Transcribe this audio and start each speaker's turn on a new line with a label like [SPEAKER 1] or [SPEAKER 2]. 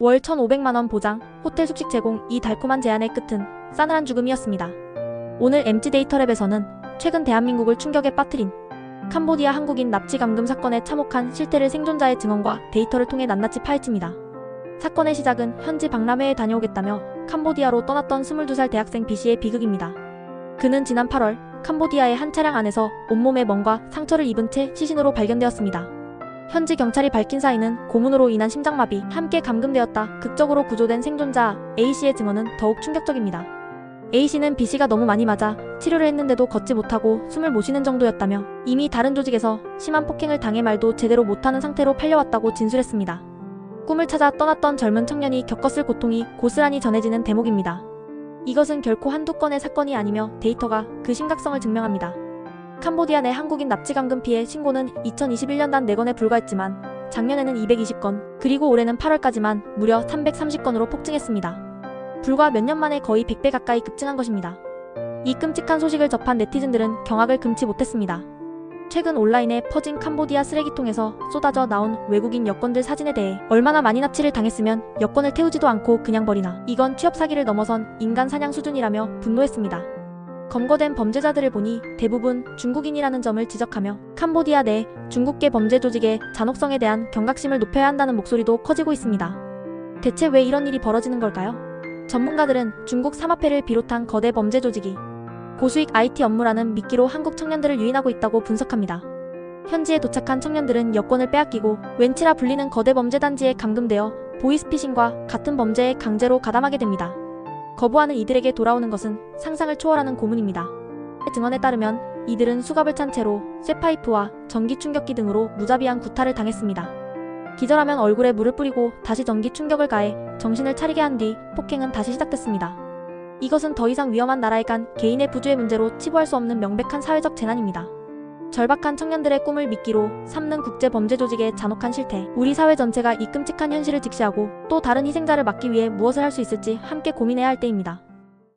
[SPEAKER 1] 월 1,500만원 보장, 호텔 숙식 제공 이 달콤한 제안의 끝은 싸늘한 죽음이었습니다. 오늘 MG 데이터랩에서는 최근 대한민국을 충격에 빠뜨린 캄보디아 한국인 납치 감금 사건에 참혹한 실태를 생존자의 증언과 데이터를 통해 낱낱이 파헤칩니다. 사건의 시작은 현지 박람회에 다녀오겠다며 캄보디아로 떠났던 22살 대학생 B씨의 비극입니다. 그는 지난 8월 캄보디아의 한 차량 안에서 온몸에 멍과 상처를 입은 채 시신으로 발견되었습니다. 현지 경찰이 밝힌 사인은 고문으로 인한 심장마비, 함께 감금되었다. 극적으로 구조된 생존자 A씨의 증언은 더욱 충격적입니다. A씨는 B씨가 너무 많이 맞아 치료를 했는데도 걷지 못하고 숨을 못 쉬는 정도였다며 이미 다른 조직에서 심한 폭행을 당해 말도 제대로 못하는 상태로 팔려왔다고 진술했습니다. 꿈을 찾아 떠났던 젊은 청년이 겪었을 고통이 고스란히 전해지는 대목입니다. 이것은 결코 한두 건의 사건이 아니며 데이터가 그 심각성을 증명합니다. 캄보디아 내 한국인 납치 감금 피해 신고는 2021년 단 4건에 불과했지만 작년에는 220건, 그리고 올해는 8월까지만 무려 330건으로 폭증했습니다. 불과 몇 년 만에 거의 100배 가까이 급증한 것입니다. 이 끔찍한 소식을 접한 네티즌들은 경악을 금치 못했습니다. 최근 온라인에 퍼진 캄보디아 쓰레기통에서 쏟아져 나온 외국인 여권들 사진에 대해 얼마나 많이 납치를 당했으면 여권을 태우지도 않고 그냥 버리나 이건 취업 사기를 넘어선 인간 사냥 수준이라며 분노했습니다. 검거된 범죄자들을 보니 대부분 중국인이라는 점을 지적하며 캄보디아 내 중국계 범죄 조직의 잔혹성에 대한 경각심을 높여야 한다는 목소리도 커지고 있습니다. 대체 왜 이런 일이 벌어지는 걸까요? 전문가들은 중국 삼합회를 비롯한 거대 범죄 조직이 고수익 IT 업무라는 미끼로 한국 청년들을 유인하고 있다고 분석합니다. 현지에 도착한 청년들은 여권을 빼앗기고 웬치라 불리는 거대 범죄 단지에 감금되어 보이스피싱과 같은 범죄에 강제로 가담하게 됩니다. 거부하는 이들에게 돌아오는 것은 상상을 초월하는 고문입니다. 증언에 따르면 이들은 수갑을 찬 채로 쇠파이프와 전기 충격기 등으로 무자비한 구타를 당했습니다. 기절하면 얼굴에 물을 뿌리고 다시 전기 충격을 가해 정신을 차리게 한 뒤 폭행은 다시 시작됐습니다. 이것은 더 이상 위험한 나라에 간 개인의 부주의 문제로 치부할 수 없는 명백한 사회적 재난입니다. 절박한 청년들의 꿈을 미끼로 삼는 국제 범죄 조직의 잔혹한 실태, 우리 사회 전체가 이 끔찍한 현실을 직시하고 또 다른 희생자를 막기 위해 무엇을 할 수 있을지 함께 고민해야 할 때입니다.